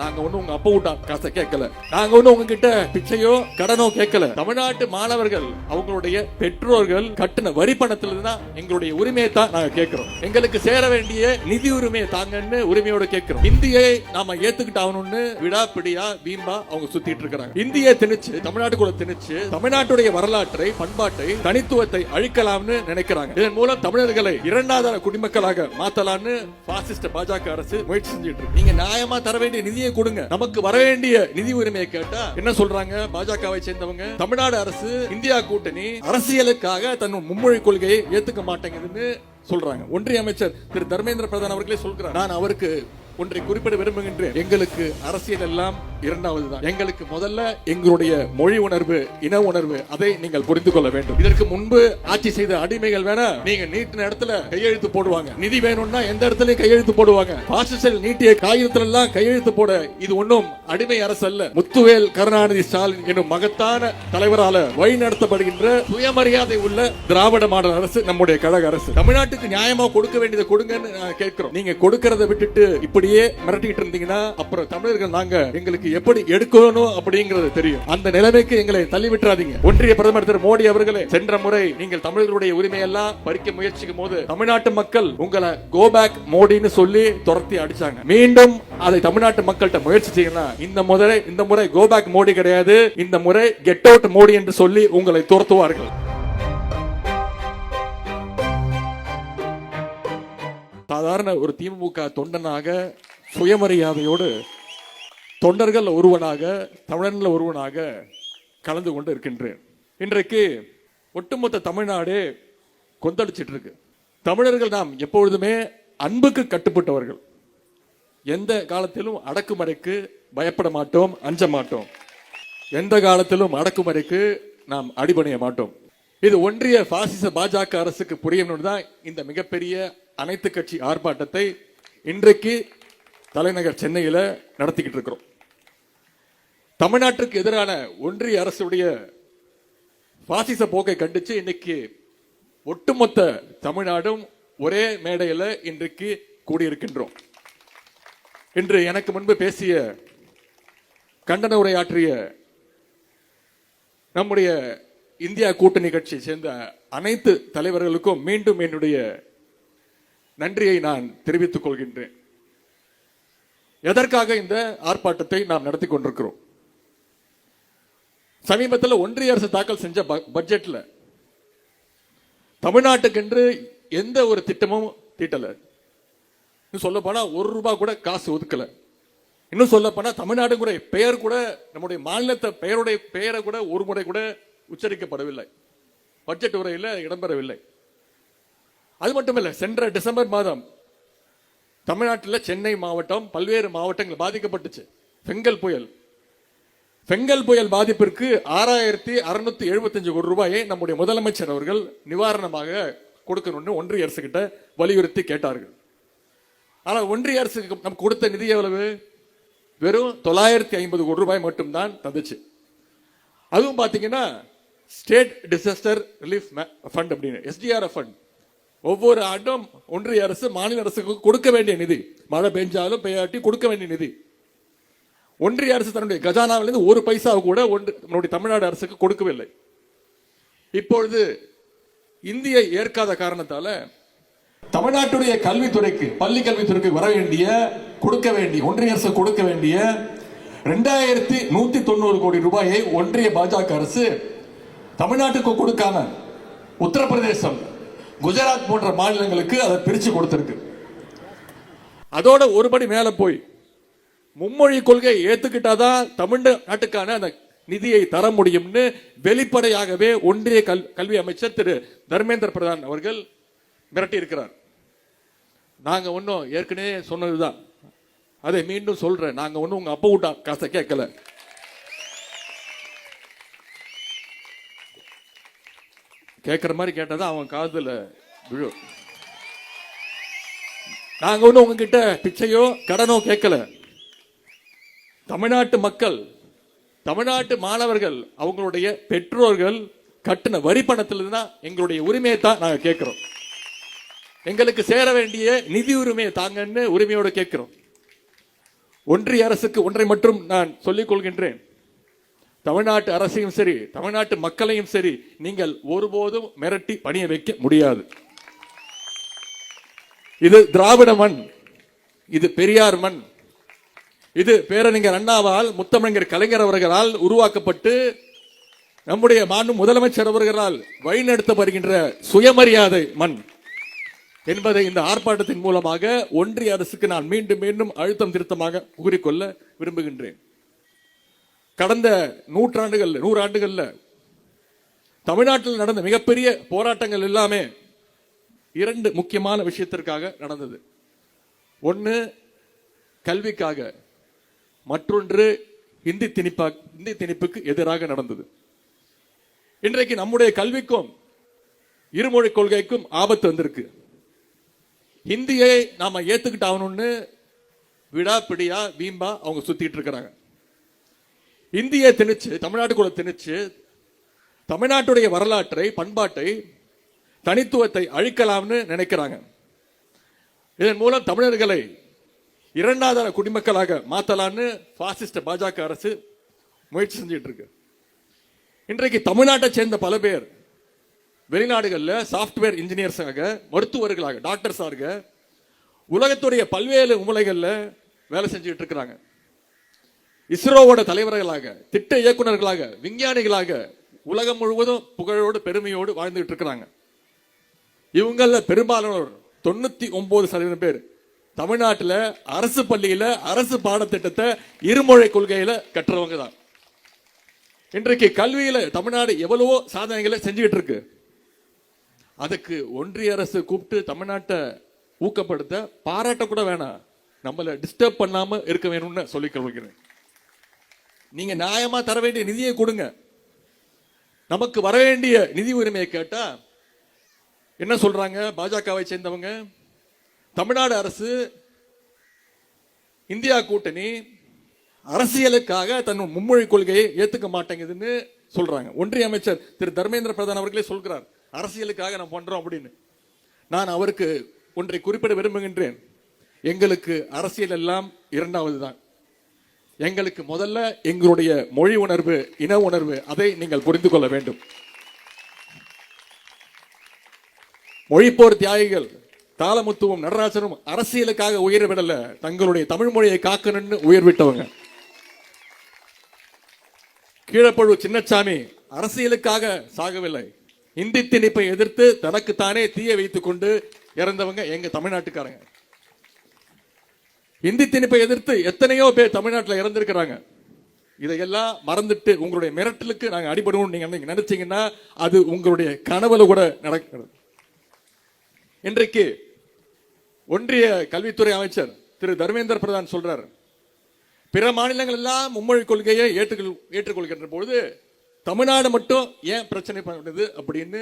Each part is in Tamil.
நாங்க ஒண்ணு உங்க அப்பா விட்டா காசை கேட்கல. நாங்க ஒண்ணு உங்ககிட்ட பிச்சையோ கடனோ கேட்கல. தமிழ்நாட்டு மாணவர்கள் அவங்களுடைய பெற்றோர்கள் கட்டின வரி பணத்துல தான் எங்களுடைய உரிமையை தான் நாங்க கேட்கிறோம். எங்களுக்கு சேர வேண்டிய நிதி உரிமையை தாங்கன்னு உரிமையோட கேட்கிறோம். இந்தியை நாம ஏத்துக்கிட்டு ஆகணும்னு விடாப்பிடியா பீம்பா அவங்க சுத்திட்டு இருக்கிறாங்க. இந்தியை திணிச்சு தமிழ்நாட்டுக்குள்ள திணிச்சு தமிழ்நாட்டுடைய வரலாற்றை பண்பாட்டை தனித்துவத்தை அழிக்கலாம்னு நினைக்கிறாங்க. இதன் மூலம் தமிழர்களை இரண்டாவது குடிமக்களாக மாத்தலாம்னு பாசிஸ்ட் பாஜக அரசு முயற்சி செஞ்சுட்டு இருக்கு. நீங்க நியாயமா தர வேண்டிய நிதியை கொடுங்க. நமக்கு வர வேண்டிய நிதி உரிமையை கேட்டா என்ன சொல்றாங்க? பாஜகவை சேர்ந்தவங்க தமிழ்நாடு அரசு இந்தியா கூட்டணி அரசியலுக்காக தன் மும்மொழி கொள்கையை ஏத்துக்க மாட்டேங்குதுன்னு சொல்றாங்க. ஒன்றிய அமைச்சர் திரு தர்மேந்திர பிரதான் அவர்களே சொல்கிறார். நான் அவருக்கு ஒன்றை குறிப்பிட விரும்புகின்றேன். எங்களுக்கு அரசியல் எல்லாம் இரண்டாவது தான் எங்களுக்கு முதல்ல எங்களுடைய மொழி உணர்வு இன உணர்வு அதை நீங்கள் புரிந்து கொள்ள வேண்டும். இதற்கு முன்பு ஆட்சி செய்த அடிமைகள் வேணா நீங்க நீட்டின இடத்துல கையெழுத்து போடுவாங்க. நிதி வேணும்னா எந்த இடத்துலயும் கையெழுத்து போடுவாங்க. பாசிசல் நீட்டிய காகிதத்துல எல்லாம் கையெழுத்து போட இது ஒன்றும் அடிமை அரசு அல்ல. முத்துவேல் கருணாநிதி ஸ்டாலின் என்னும் மகத்தான தலைவரால வழி நடத்தப்படுகின்ற சுயமரியாதை உள்ள திராவிட மாடல் அரசு நம்முடைய கழக அரசு. தமிழ்நாட்டுக்கு நியாயமா கொடுக்க வேண்டியதை கொடுங்கன்னு கேட்கிறோம். நீங்க கொடுக்கறத விட்டுட்டு இப்படி இப்படியே மிரட்டிட்டு இருந்தீங்கன்னா அப்புறம் தமிழர்கள் நாங்க எங்களுக்கு எப்படி எடுக்கணும் அப்படிங்கறது தெரியும். அந்த நிலைமைக்கு எங்களை தள்ளி விட்டுறாதீங்க. ஒன்றிய பிரதமர் திரு மோடி அவர்களே சென்ற முறை நீங்கள் தமிழர்களுடைய உரிமையெல்லாம் பறிக்க முயற்சிக்கும் போது தமிழ்நாட்டு மக்கள் உங்களை கோ பேக் மோடின்னு சொல்லி துரத்தி அடிச்சாங்க. மீண்டும் அதை தமிழ்நாட்டு மக்கள்கிட்ட முயற்சி செய்யலாம். இந்த முறை இந்த முறை கோ பேக் மோடி கிடையாது. இந்த முறை கெட் அவுட் மோடி என்று சொல்லி உங்களை துரத்துவார்கள். சாதாரண ஒரு திமுக தொண்டனாக சுயமரியாதையோடு தொண்டர்கள் ஒருவனாக தமிழனில் ஒருவனாக கலந்து கொண்டு இருக்கின்றேன். இன்றைக்கு ஒட்டுமொத்த தமிழ்நாடே கொந்தளிச்சிட்டு இருக்கு தமிழர்கள் நாம் எப்பொழுதுமே அன்புக்கு கட்டுப்பட்டவர்கள். எந்த காலத்திலும் அடக்குமுறைக்கு பயப்பட மாட்டோம் அஞ்ச மாட்டோம். எந்த காலத்திலும் அடக்குமுறைக்கு நாம் அடிபணிய மாட்டோம். இது ஒன்றிய பாசிச பாஜக அரசுக்கு புரியணும்னு தான் இந்த மிகப்பெரிய அனைத்து கட்சி ஆர்ப்பாட்டத்தை இன்றைக்கு தலைநகர் சென்னையில் நடத்திக்கிட்டு இருக்கிறோம். தமிழ்நாட்டுக்கு எதிரான ஒன்றிய அரசுடைய பாசிச போக்கை கண்டிச்சு இன்னைக்கு ஒட்டுமொத்த தமிழ்நாடும் ஒரே மேடையில் இன்றைக்கு கூடியிருக்கின்றோம். இன்று எனக்கு முன்பு பேசிய கண்டன உரையாற்றிய நம்முடைய இந்தியா கூட்டணி கட்சியை சேர்ந்த அனைத்து தலைவர்களுக்கும் மீண்டும் என்னுடைய நன்றியை நான் தெரிவித்துக் கொள்கின்றேன். எதற்காக இந்த ஆர்ப்பாட்டத்தை நாம் நடத்தி கொண்டிருக்கிறோம்? சமீபத்தில் ஒன்றிய அரசு தாக்கல் செஞ்ச ப- பட்ஜெட்ல தமிழ்நாட்டுக்கென்று எந்த ஒரு திட்டமும் தீட்டல. இன்னும் சொல்ல போனா ஒரு ரூபாய் கூட காசு ஒதுக்கல. இன்னும் சொல்ல போனா தமிழ்நாடுங்கிற பெயர் கூட நம்முடைய மாநிலத்தை பெயருடைய பெயரை கூட ஒரு முறை கூட உச்சரிக்கப்படவில்லை. பட்ஜெட் உரையில் இடம்பெறவில்லை. அது மட்டும் இல்லை சென்ற டிசம்பர் மாதம் தமிழ்நாட்டில் சென்னை மாவட்டம் பல்வேறு மாவட்டங்கள் பாதிக்கப்பட்டுச்சு. பெங்கல் புயல். பெங்கல் புயல் பாதிப்பிற்கு ஆறாயிரத்தி அறுநூத்தி எழுபத்தஞ்சு கோடி ரூபாயை நம்முடைய முதலமைச்சர் அவர்கள் நிவாரணமாக கொடுக்கணும்னு ஒன்றிய அரசு கிட்ட வலியுறுத்தி கேட்டார்கள். ஆனால் ஒன்றிய அரசுக்கு நம்ம கொடுத்த நிதி எவ்வளவு? வெறும் தொள்ளாயிரத்தி ஐம்பது கோடி ரூபாய் மட்டும்தான் தந்துச்சு. அதுவும் பார்த்தீங்கன்னா ஸ்டேட் டிசாஸ்டர் ரிலீஃப் ஃபண்ட் அப்படின்னு எஸ்டிஆர்எஃப் ஃபண்ட் ஒவ்வொரு ஆண்டும் ஒன்றிய அரசு மாநில அரசுக்கு கொடுக்க வேண்டிய நிதி. மழை பெஞ்சாலும் பெய்யாட்டி கொடுக்க வேண்டிய நிதி. ஒன்றிய அரசு தன்னுடைய கஜானாவிலிருந்து ஒரு பைசா கூட ஒன்று நம்முடைய தமிழ்நாடு அரசுக்கு கொடுக்கவில்லை. இப்பொழுது இந்தியை ஏற்காத காரணத்தால தமிழ்நாட்டுடைய கல்வித்துறைக்கு பள்ளி கல்வித்துறைக்கு வர வேண்டிய கொடுக்க வேண்டிய ஒன்றிய அரசு கொடுக்க வேண்டிய ரெண்டாயிரத்தி நூத்தி தொண்ணூறு கோடி ரூபாயை ஒன்றிய பாஜக அரசு தமிழ்நாட்டுக்கு கொடுக்காம உத்தரப்பிரதேசம் குஜராத் போன்ற மாநிலங்களுக்கு அதை பிரித்து கொடுத்துருக்கு. அதோட ஒருபடி மேலே போய் மும்மொழி கொள்கையை ஏற்றுக்கிட்டாதான் தமிழ்நாட்டுக்கான அந்த நிதியை தர முடியும்னு வெளிப்படையாகவே ஒன்றிய கல்- கல்வி அமைச்சர் திரு தர்மேந்திர பிரதான் அவர்கள் மிரட்டி இருக்கிறார் நாங்கள் ஒன்றும் ஏற்கனவே சொன்னதுதான். அதை மீண்டும் சொல்கிறேன் நாங்கள் ஒன்றும் உங்கள் அப்பா விட்டா காசை கேட்கல. கேட்குற மாதிரி கேட்டதான் அவன் காதில் விழும் நாங்கள் ஒன்றும் உங்ககிட்ட பிச்சையோ கடனோ கேட்கல தமிழ்நாட்டு மக்கள் தமிழ்நாட்டு மாணவர்கள் அவங்களுடைய பெற்றோர்கள் கட்டின வரி பணத்துல தான் எங்களுடைய உரிமையை தான் நாங்கள் கேட்குறோம் எங்களுக்கு சேர வேண்டிய நிதி உரிமையை தாங்கன்னு உரிமையோடு கேட்கிறோம் ஒன்றிய அரசுக்கு ஒன்றை மட்டும் நான் சொல்லிக் கொள்கின்றேன். தமிழ்நாட்டு அரசையும் சரி தமிழ்நாட்டு மக்களையும் சரி நீங்கள் ஒருபோதும் மிரட்டி பணிய வைக்க முடியாது. இது திராவிட மண் இது பெரியார் மண். இது பேரறிஞர் அண்ணாவால் முத்தமிழர் கலைஞர் அவர்களால் உருவாக்கப்பட்டு நம்முடைய மாண்பு முதலமைச்சர் அவர்களால் வழிநடத்த வருகின்ற சுயமரியாதை மண் என்பதை இந்த ஆர்ப்பாட்டத்தின் மூலமாக ஒன்றிய அரசுக்கு நான் மீண்டும் மீண்டும் அழுத்தம் திருத்தமாக கூறிக்கொள்ள விரும்புகின்றேன். கடந்த நூற்றாண்டுகளில் நூறு தமிழ்நாட்டில் நடந்த மிகப்பெரிய போராட்டங்கள் எல்லாமே இரண்டு முக்கியமான விஷயத்திற்காக நடந்தது. ஒன்று கல்விக்காக. மற்றொன்று இந்தி திணிப்பா இந்தி திணிப்புக்கு எதிராக நடந்தது. இன்றைக்கு நம்முடைய கல்விக்கும் இருமொழி கொள்கைக்கும் ஆபத்து வந்திருக்கு. ஹிந்தியை நாம விடா விடாப்பிடியா வீம்பா அவங்க சுத்திட்டு இருக்கிறாங்க. இந்தியை திணிச்சு தமிழ்நாட்டுக்குள்ள திணிச்சு தமிழ்நாட்டுடைய வரலாற்றை பண்பாட்டை தனித்துவத்தை அழிக்கலாம்னு நினைக்கிறாங்க. இதன் மூலம் தமிழர்களை இரண்டாவது குடிமக்களாக மாத்தலாம்னு பாசிஸ்ட் பாஜக அரசு முயற்சி செஞ்சிட்டு இருக்கு. இன்றைக்கு தமிழ்நாட்டை சேர்ந்த பல பேர் வெளிநாடுகளில் சாஃப்ட்வேர் இன்ஜினியர்ஸாக மருத்துவர்களாக டாக்டர்ஸாக உலகத்துடைய பல்வேறு மூலைகளில் வேலை செஞ்சுட்டு இருக்கிறாங்க. இஸ்ரோவோட தலைவர்களாக திட்ட இயக்குனர்களாக விஞ்ஞானிகளாக உலகம் முழுவதும் புகழோடு பெருமையோடு வாழ்ந்துகிட்டு இருக்கிறாங்க. இவங்கள பெரும்பாலானோர் தொண்ணூத்தி ஒன்பது சதவீதம் பேர் தமிழ்நாட்டில் அரசு பள்ளியில அரசு பாடத்திட்டத்தை இருமொழி கொள்கையில கற்றவங்க தான். இன்றைக்கு கல்வியில தமிழ்நாடு எவ்வளவோ சாதனைகளை செஞ்சுக்கிட்டு இருக்கு. அதுக்கு ஒன்றிய அரசு கூப்பிட்டு தமிழ்நாட்டை ஊக்கப்படுத்த பாராட்ட கூட வேணாம். நம்மளை டிஸ்டர்ப் பண்ணாம இருக்க வேணும்னு சொல்லிக் கொள்கிறேன். நீங்க நியாயமா தர வேண்டிய நிதியை கொடுங்க. நமக்கு வர வேண்டிய நிதி உரிமையை கேட்டா என்ன சொல்றாங்க? பாஜகவை சேர்ந்தவங்க தமிழ்நாடு அரசு இந்தியா கூட்டணி அரசியலுக்காக தன் மும்மொழி கொள்கையை ஏத்துக்க மாட்டேங்குதுன்னு சொல்றாங்க. ஒன்றிய அமைச்சர் திரு தர்மேந்திர பிரதான் அவர்களே சொல்கிறார் அரசியலுக்காக நான் பண்றோம் அப்படின்னு. நான் அவருக்கு ஒன்றை குறிப்பிட விரும்புகின்றேன். எங்களுக்கு அரசியல் எல்லாம் இரண்டாவது தான் எங்களுக்கு முதல்ல எங்களுடைய மொழி உணர்வு இன உணர்வு அதை நீங்கள் புரிந்து கொள்ள வேண்டும். மொழிப்போர் தியாகிகள் தாளமுத்துவும் நடராஜனும் அரசியலுக்காக உயிர் விடல தங்களுடைய தமிழ் மொழியை காக்கணும்னு உயிர் விட்டவங்க. கீழப்பழு சின்னச்சாமி அரசியலுக்காக சாகவில்லை. இந்தி திணிப்பை எதிர்த்து தனக்குத்தானே தீய வைத்துக் கொண்டு இறந்தவங்க எங்க தமிழ்நாட்டுக்காரங்க. இந்தி திணிப்பை எதிர்த்து எத்தனையோ பேர் தமிழ்நாட்டில் இறந்திருக்கிறாங்க. இதையெல்லாம் மறந்துட்டு உங்களுடைய மிரட்டலுக்கு நாங்கள் அடிபடுவோம் நீங்கள் நினைச்சீங்கன்னா அது உங்களுடைய கனவுல கூட நடக்கிறது. இன்றைக்கு ஒன்றிய கல்வித்துறை அமைச்சர் திரு தர்மேந்திர பிரதான் சொல்றார் பிற மாநிலங்கள் எல்லாம் மும்மொழி கொள்கையை ஏற்றுக்கொள் ஏற்றுக்கொள்கின்ற பொழுது தமிழ்நாடு மட்டும் ஏன் பிரச்சனை பண்ணுது அப்படின்னு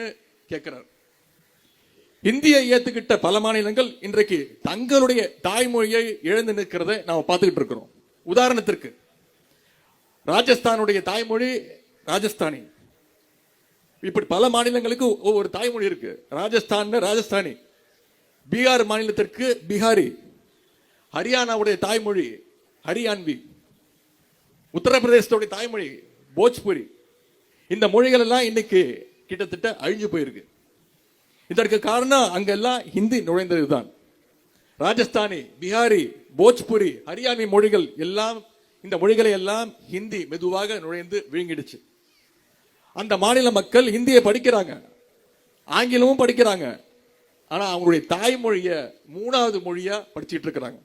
கேட்கிறார். இந்தியை ஏத்துக்கிட்ட பல மாநிலங்கள் இன்றைக்கு தங்களுடைய தாய்மொழியை இழந்து நிற்கிறத நாம் பார்த்துக்கிட்டு இருக்கிறோம். உதாரணத்திற்கு ராஜஸ்தானுடைய தாய்மொழி ராஜஸ்தானி. இப்படி பல மாநிலங்களுக்கு ஒவ்வொரு தாய்மொழி இருக்கு. ராஜஸ்தான் ராஜஸ்தானி பீகார் மாநிலத்திற்கு பீகாரி ஹரியானாவுடைய தாய்மொழி ஹரியான்வி உத்தரப்பிரதேசத்துடைய தாய்மொழி போஜ்புரி. இந்த மொழிகள் எல்லாம் இன்னைக்கு கிட்டத்தட்ட அழிஞ்சு போயிருக்கு. இதற்கு காரணம் அங்கெல்லாம் ஹிந்தி நுழைந்ததுதான். ராஜஸ்தானி பிஹாரி போஜ்புரி ஹரியானி மொழிகள் எல்லாம் இந்த மொழிகளை எல்லாம் ஹிந்தி மெதுவாக நுழைந்து விழுங்கிடுச்சு. அந்த மாநில மக்கள் ஹிந்தியை படிக்கிறாங்க. ஆங்கிலமும் படிக்கிறாங்க. ஆனால் அவங்களுடைய தாய்மொழியை மூணாவது மொழியா படிச்சுட்டு இருக்கிறாங்க.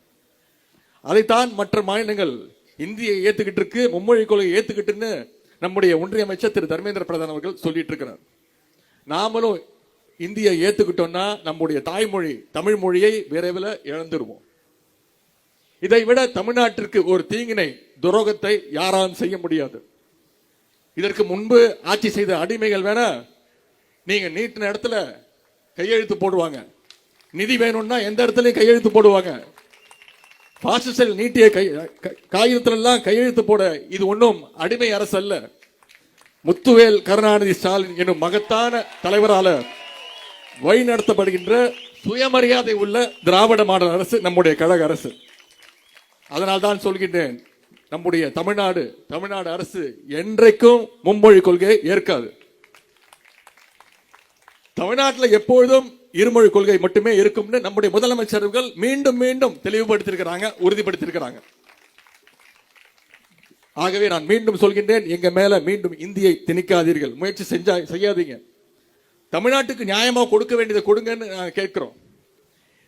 அதைத்தான் மற்ற மாநிலங்கள் இந்தியை ஏத்துக்கிட்டு இருக்கு மும்மொழி கொள்கை ஏத்துக்கிட்டுன்னு நம்முடைய ஒன்றிய அமைச்சர் திரு. தர்மேந்திர பிரதான் அவர்கள் சொல்லிட்டு இருக்கிறார். நாமளும் இந்தியை ஏத்துக்கிட்டோம்னா நம்முடைய தாய்மொழி தமிழ் மொழியை விரைவில் இழந்துருவோம். இதை விட தமிழ்நாட்டிற்கு ஒரு தீங்கினை துரோகத்தை யாராலும் செய்ய முடியாது. இதற்கு முன்பு ஆட்சி செய்த அடிமைகள் வேணா நீங்க நீட்டின இடத்துல கையெழுத்து போடுவாங்க. நிதி வேணும்னா எந்த இடத்துலையும் கையெழுத்து போடுவாங்க. பாசிசல் நீட்டிய கை க- காகிதத்துல எல்லாம் கையெழுத்து போட இது ஒன்றும் அடிமை அரசு அல்ல முத்துவேல் கருணாநிதி ஸ்டாலின் என்னும் மகத்தான தலைவரால வழிநடத்தப்படுகின்ற சுயமரியாதை உள்ள திராவிட மாடல் அரசு நம்முடைய கழக அரசு. அதனால் தான் சொல்கின்றேன் நம்முடைய தமிழ்நாடு தமிழ்நாடு அரசு என்றைக்கும் மும்மொழி கொள்கையை ஏற்காது. தமிழ்நாட்டில் எப்பொழுதும் இருமொழி கொள்கை மட்டுமே இருக்கும்னு நம்முடைய முதலமைச்சர்கள் மீண்டும் மீண்டும் தெளிவுபடுத்தியிருக்கிறாங்க உறுதிப்படுத்தியிருக்கிறாங்க. ஆகவே நான் மீண்டும் சொல்கின்றேன் எங்க மேல மீண்டும் இந்தியை திணிக்காதீர்கள். முயற்சி செஞ்சா செய்யாதீங்க. தமிழ்நாட்டுக்கு நியாயமாக கொடுக்க வேண்டியதை கொடுங்கன்னு நாங்கள் கேட்குறோம்.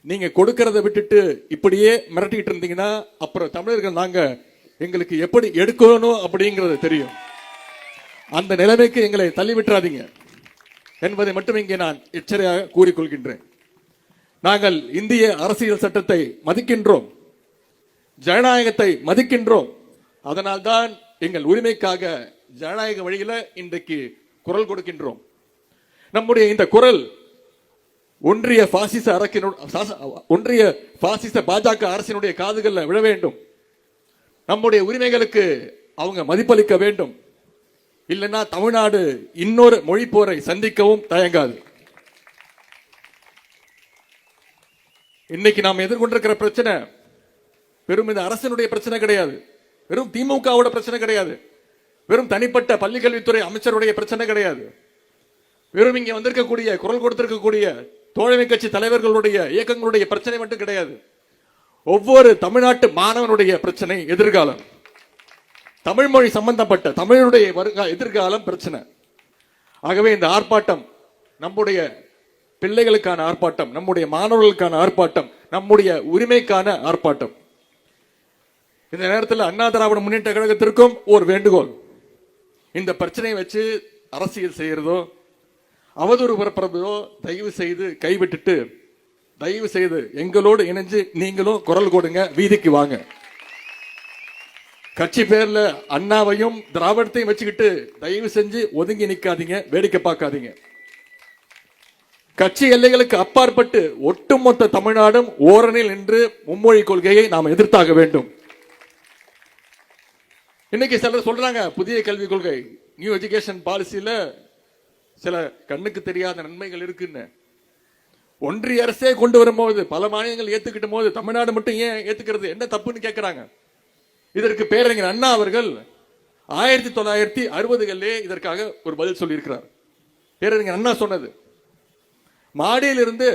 நீங்கள் கொடுக்கறத விட்டுட்டு இப்படியே மிரட்டிக்கிட்டு இருந்தீங்கன்னா அப்புறம் தமிழர்கள் நாங்கள் எங்களுக்கு எப்படி எடுக்கணும் அப்படிங்கிறது தெரியும். அந்த நிலைமைக்கு எங்களை தள்ளி விட்டுறாதீங்க என்பதை மட்டும் இங்கே நான் எச்சரியாக கூறிக்கொள்கின்றேன். நாங்கள் இந்திய அரசியல் சட்டத்தை மதிக்கின்றோம். ஜனநாயகத்தை மதிக்கின்றோம். அதனால்தான் எங்கள் உரிமைக்காக ஜனநாயக வழியில் இன்றைக்கு குரல் கொடுக்கின்றோம். நம்முடைய இந்த குரல் ஒன்றிய பாசிச அரக்கினு ஒன்றிய பாசிச பாஜக அரசினுடைய காதுகளில் விழ வேண்டும். நம்முடைய உரிமைகளுக்கு அவங்க மதிப்பளிக்க வேண்டும். இல்லைன்னா தமிழ்நாடு இன்னொரு மொழி போரை சந்திக்கவும் தயங்காது. இன்னைக்கு நாம் எதிர்கொண்டிருக்கிற பிரச்சனை வெறும் இந்த அரசினுடைய பிரச்சனை கிடையாது. வெறும் திமுகவோட பிரச்சனை கிடையாது. வெறும் தனிப்பட்ட பள்ளிக்கல்வித்துறை அமைச்சருடைய பிரச்சனை கிடையாது. வெறும் இங்கே வந்திருக்கக்கூடிய குரல் கொடுத்திருக்கக்கூடிய தோழமை கட்சி தலைவர்களுடைய இயக்கங்களுடைய பிரச்சனை மட்டும் கிடையாது. ஒவ்வொரு தமிழ்நாட்டு மாணவனுடைய பிரச்சனை எதிர்காலம். தமிழ் மொழி சம்பந்தப்பட்ட தமிழுடைய வருகா எதிர்காலம் பிரச்சனை. ஆகவே இந்த ஆர்ப்பாட்டம் நம்முடைய பிள்ளைகளுக்கான ஆர்ப்பாட்டம் நம்முடைய மாணவர்களுக்கான ஆர்ப்பாட்டம் நம்முடைய உரிமைக்கான ஆர்ப்பாட்டம். இந்த நேரத்தில் அண்ணா திராவிட முன்னேற்ற கழகத்திற்கும் ஒரு வேண்டுகோள். இந்த பிரச்சனையை வச்சு அரசியல் செய்யறதோ அவதூறு பரப்புறதோ தயவு செய்து கைவிட்டுட்டு தயவு செய்து எங்களோடு இணைஞ்சு நீங்களும் குரல் கொடுங்க வீதிக்கு வாங்க. கட்சி பேர்ல அண்ணாவையும் திராவிடத்தையும் வச்சுக்கிட்டு தயவு செஞ்சு ஒதுங்கி நிக்காதீங்க வேடிக்கை பார்க்காதீங்க. கட்சி எல்லைகளுக்கு அப்பாற்பட்டு ஒட்டுமொத்த தமிழ்நாடும் ஓரணில் நின்று மும்மொழி கொள்கையை நாம் எதிர்த்தாக வேண்டும். இன்னைக்கு சிலர் சொல்றாங்க புதிய கல்விக் கொள்கை நியூ எஜுகேஷன் பாலிசியில சில கண்ணுக்கு தெரியாத நன்மைகள் இருக்குன்னு. ஒன்றிய அரசே கொண்டு வரும்போது பல மாநிலங்கள் ஏத்துக்கிட்ட போது தமிழ்நாடு மட்டும் ஏன் ஏத்துக்கிறது? என்ன தப்புன்னு கேட்கிறாங்க இதற்கு பேரறிஞர் அண்ணா அவர்கள் ஆயிரத்தி தொள்ளாயிரத்தி அறுபதுகளிலே இதற்காக ஒரு பதில் சொல்லியிருக்கிறார். பேரறிஞர் அண்ணா சொன்னது மாடியிலிருந்து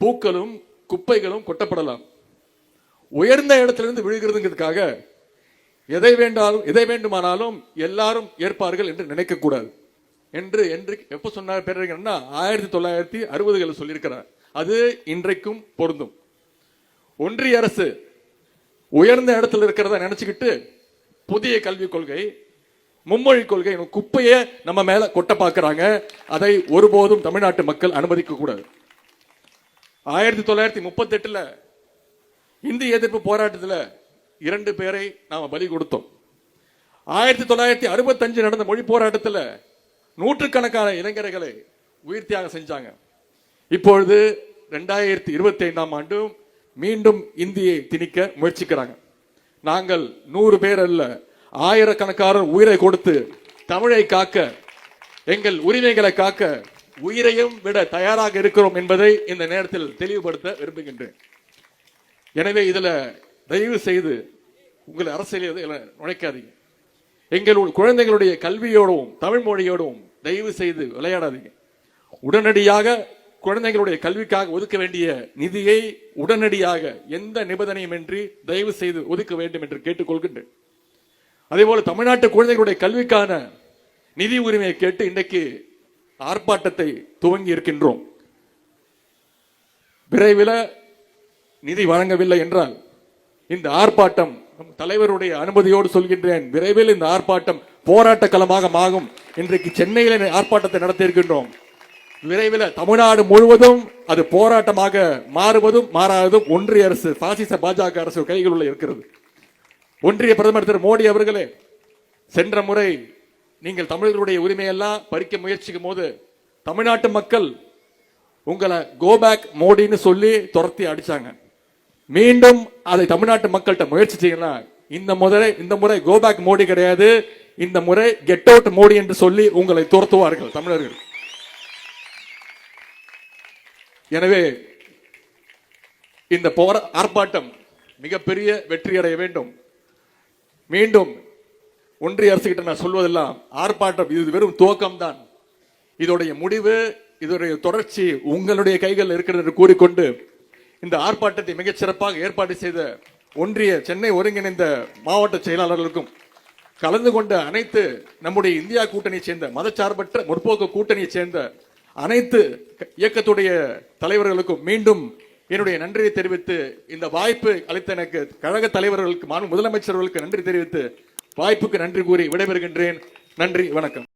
பூக்களும் குப்பைகளும் கொட்டப்படலாம். உயர்ந்த இடத்திலிருந்து விழுகிறதுங்கிறதுக்காக எதை வேண்டாலும் எதை வேண்டுமானாலும் எல்லாரும் ஏற்பார்கள் என்று நினைக்கக்கூடாது. என்று என்று எப்போ சொன்னார் பேரறிஞர் ஆயிரத்தி தொள்ளாயிரத்தி அறுபதுகளில் சொல்லியிருக்கிறார். அது இன்றைக்கும் பொருந்தும். ஒன்றிய அரசு உயர்ந்த இடத்துல இருக்கிறத நினைச்சுக்கிட்டு புதிய கல்விக் கொள்கை மும்மொழி கொள்கை குப்பையை நம்ம மேல கொட்ட பார்க்கிறாங்க அதை ஒருபோதும் தமிழ்நாட்டு மக்கள் அனுமதிக்க கூடாது. ஆயிரத்தி தொள்ளாயிரத்தி முப்பத்தி எட்டுல இந்திய எதிர்ப்பு போராட்டத்தில் இரண்டு பேரை நாம பலி கொடுத்தோம். ஆயிரத்தி தொள்ளாயிரத்தி அறுபத்தஞ்சு நடந்த மொழி போராட்டத்தில் நூற்றுக்கணக்கான இளைஞர்களை உயிர் தியாகம் செஞ்சாங்க. இப்பொழுது ரெண்டாயிரத்தி இருபத்தி ஐந்தாம் ஆண்டும் மீண்டும் இந்தியை திணிக்க முயற்சிக்கிறாங்க. நாங்கள் நூறு பேர் அல்ல ஆயிரக்கணக்கான உயிரை கொடுத்து தமிழை காக்க எங்கள் உரிமைகளை காக்க உயிரையும் விட தயாராக இருக்கிறோம் என்பதை இந்த நேரத்தில் தெளிவுபடுத்த விரும்புகின்றேன். எனவே இதில் தயவு செய்து உங்களை அரசியல் நுழைக்காதீங்க. எங்கள் குழந்தைகளுடைய கல்வியோடும் தமிழ் மொழியோடவும் தயவு செய்து விளையாடாதீங்க. உடனடியாக குழந்தைகளுடைய கல்விக்காக ஒதுக்க வேண்டிய நிதியை உடனடியாக எந்த நிபந்தனையுமின்றி தயவு செய்து ஒதுக்க வேண்டும் என்று கேட்டுக்கொள்கின்றேன். அதேபோல தமிழ்நாட்டு குழந்தைகளுடைய கல்விக்கான நிதி உரிமையை கேட்டு இன்றைக்கு ஆர்ப்பாட்டத்தை துவங்கி இருக்கின்றோம். விரைவில் நிதி வழங்கவில்லை என்றால் இந்த ஆர்ப்பாட்டம் தலைவருடைய அனுமதியோடு சொல்கின்றேன் விரைவில் இந்த ஆர்ப்பாட்டம் போராட்ட களமாக ஆகும் இன்றைக்கு சென்னையில் ஆர்ப்பாட்டத்தை நடத்தி இருக்கின்றோம் விரைவில் தமிழ்நாடு முழுவதும் அது போராட்டமாக மாறுவதும் மாறாததும் ஒன்றிய அரசு பாசிச பாஜக அரசு கைகளுள்ள இருக்கிறது. ஒன்றிய பிரதமர் திரு மோடி அவர்களே சென்ற முறை நீங்கள் தமிழர்களுடைய உரிமையெல்லாம் பறிக்க முயற்சிக்கும் போது தமிழ்நாட்டு மக்கள் உங்களை கோபேக் மோடின்னு சொல்லி துரத்தி அடிச்சாங்க. மீண்டும் அதை தமிழ்நாட்டு மக்கள்கிட்ட முயற்சி செய்யலாம் இந்த முறை இந்த முறை கோபேக் மோடி கிடையாது. இந்த முறை கெட் அவுட் மோடி என்று சொல்லி உங்களை துரத்துவார்கள் தமிழர்கள். எனவே இந்த போர ஆர்ப்பாட்டம் மிகப்பெரிய வெற்றி அடைய வேண்டும். மீண்டும் ஒன்றிய அரசு கிட்ட நான் சொல்வதெல்லாம் ஆர்ப்பாட்டம் இது வெறும் துவக்கம்தான். இதோடைய முடிவு இதோடைய தொடர்ச்சி உங்களுடைய கைகள் இருக்கிறது என்று கூறிக்கொண்டு இந்த ஆர்ப்பாட்டத்தை மிகச் சிறப்பாக ஏற்பாடு செய்த ஒன்றிய சென்னை ஒருங்கிணைந்த மாவட்ட செயலாளர்களுக்கும் கலந்து கொண்ட அனைத்து நம்முடைய இந்தியா கூட்டணியை சேர்ந்த மதச்சார்பற்ற முற்போக்கு கூட்டணியைச் சேர்ந்த அனைத்து இயக்கத்துடைய தலைவர்களுக்கும் மீண்டும் என்னுடைய நன்றியை தெரிவித்து இந்த வாய்ப்பு அளித்த எனக்கு கழக தலைவர்களுக்கு முதலமைச்சர்களுக்கு நன்றி தெரிவித்து வாய்ப்புக்கு நன்றி கூறி விடைபெறுகின்றேன். நன்றி வணக்கம்.